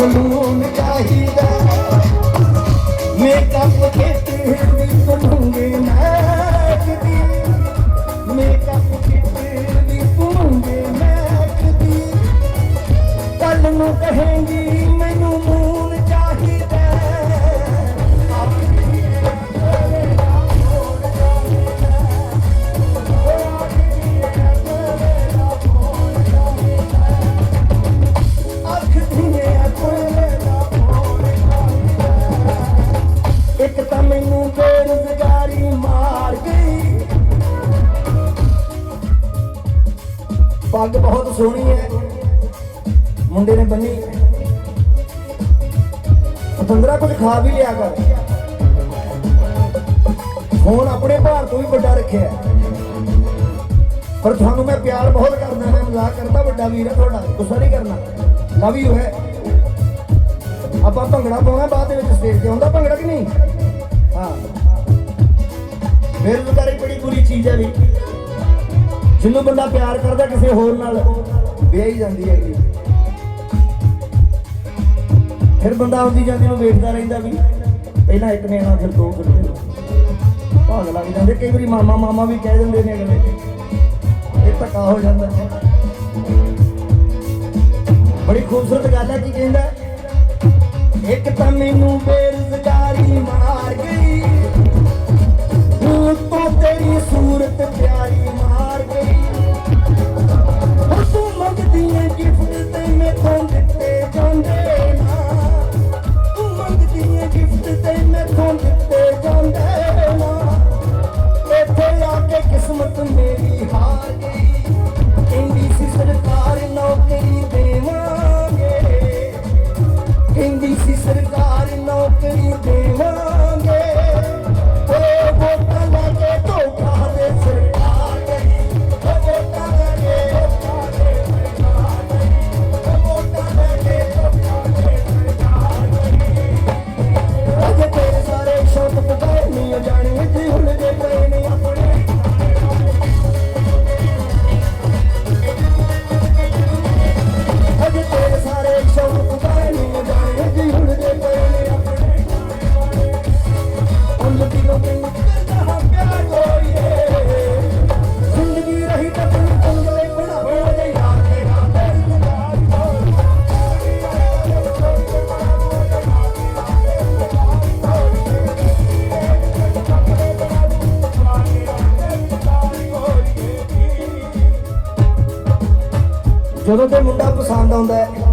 Salon ਚਾਹੀਦਾ makeup kit ਵੀ ਤੁਮੰਗੇ ਮੈਕਦੀ ਮੇਕਅਪ ਕਿੱਟ ਵੀ ਤੁਮੰਗੇ ਮੈਕਦੀ ਕੱਲ ਨੂੰ ਕਹੇਂਗੀ ਇੱਕ ਤਾਂ ਮੈਨੂੰ ਬੇਰੁਜ਼ਗਾਰੀ ਮਾਰ ਗਈ। ਪੱਗ ਬਹੁਤ ਸੋਹਣੀ ਹੈ। ਮੁੰਡੇ ਨੇ ਬੰਨੀ। ਪਤੰਦਰਾ ਕੁਝ ਖਾ ਵੀ ਲਿਆ ਕਰ। ਫੋਨ ਆਪਣੇ ਭਾਰ ਤੋਂ ਵੀ ਵੱਡਾ ਰੱਖਿਆ ਪਰ ਤੁਹਾਨੂੰ ਮੈਂ ਪਿਆਰ ਬਹੁਤ ਕਰਦਾ, ਮੈਂ ਮਜ਼ਾਕ ਕਰਦਾ, ਵੱਡਾ ਵੀਰ ਹੈ ਤੁਹਾਡਾ, ਗੁੱਸਾ ਨਹੀਂ ਕਰਨਾ। ਲਵ ਯੂ ਹੈ। ਆਪਾਂ ਭੰਗੜਾ ਪਾਉਣਾ ਬਾਅਦ ਦੇ ਵਿੱਚ ਸਟੇਜ ਤੇ ਆਉਂਦਾ ਭੰਗੜਾ ਕਿ ਨਹੀਂ? ਹਾਂ। ਬੇਰੁਜ਼ਗਾਰੀ ਬੜੀ ਬੁਰੀ ਚੀਜ਼ ਹੈ ਵੀ ਜਿਹਨੂੰ ਬੰਦਾ ਪਿਆਰ ਕਰਦਾ ਕਿਸੇ ਹੋਰ ਨਾਲ, ਵਿਆਹੀ ਜਾਂਦੀ ਹੈਗੀ ਫਿਰ ਬੰਦਾ ਆਉਂਦੀ ਜਾਂਦੀ ਨੂੰ ਵੇਖਦਾ ਰਹਿੰਦਾ ਵੀ, ਪਹਿਲਾਂ ਇੱਕ ਨੇ ਆਉਣਾ, ਫਿਰ ਦੋ ਫਿਰ ਤਿੰਨ। ਭਾਗ ਲੱਗ ਜਾਂਦੇ, ਕਈ ਵਾਰੀ ਮਾਮਾ ਮਾਮਾ ਵੀ ਕਹਿ ਦਿੰਦੇ ਨੇ ਅਗਲੇ ਇਹ ਧੱਕਾ ਹੋ ਜਾਂਦਾ। ਬੜੀ ਖੂਬਸੂਰਤ ਗੱਲ ਹੈ, ਕੀ ਕਹਿੰਦਾ? ਇੱਕ ਤਾਂ ਮੈਨੂੰ ਬੇਰੁਜ਼ਗਾਰੀ ਮਾਰ ਗਈ। ਤੂੰ ਤੇਰੀ ਸੂਰਤ ਪਿਆਰੀ ਮਾਰ ਗਈ। ਉਹ ਤੂੰ ਮੰਗਦੀ ਹੈ ਗਿਫਟ ਤੇ ਮੈਂ ਮੈਥੋਂ ਦਿੱਤੇ ਜਾਂਦੇ ਨਾ। ਤੂੰ ਮੰਗਦੀ ਹੈ ਗਿਫਟ ਤੇ ਮੈਂ ਮੈਥੋਂ ਦਿੱਤੇ ਜਾਂਦੇ ਨਾ। ਇੱਥੇ ਆ ਕੇ ਕਿਸਮਤ ਮੇਰੀ ਹਾਰ ਜਦੋਂ ਤੇ ਮੁੰਡਾ ਪਸੰਦ ਆਉਂਦਾ ਹੈ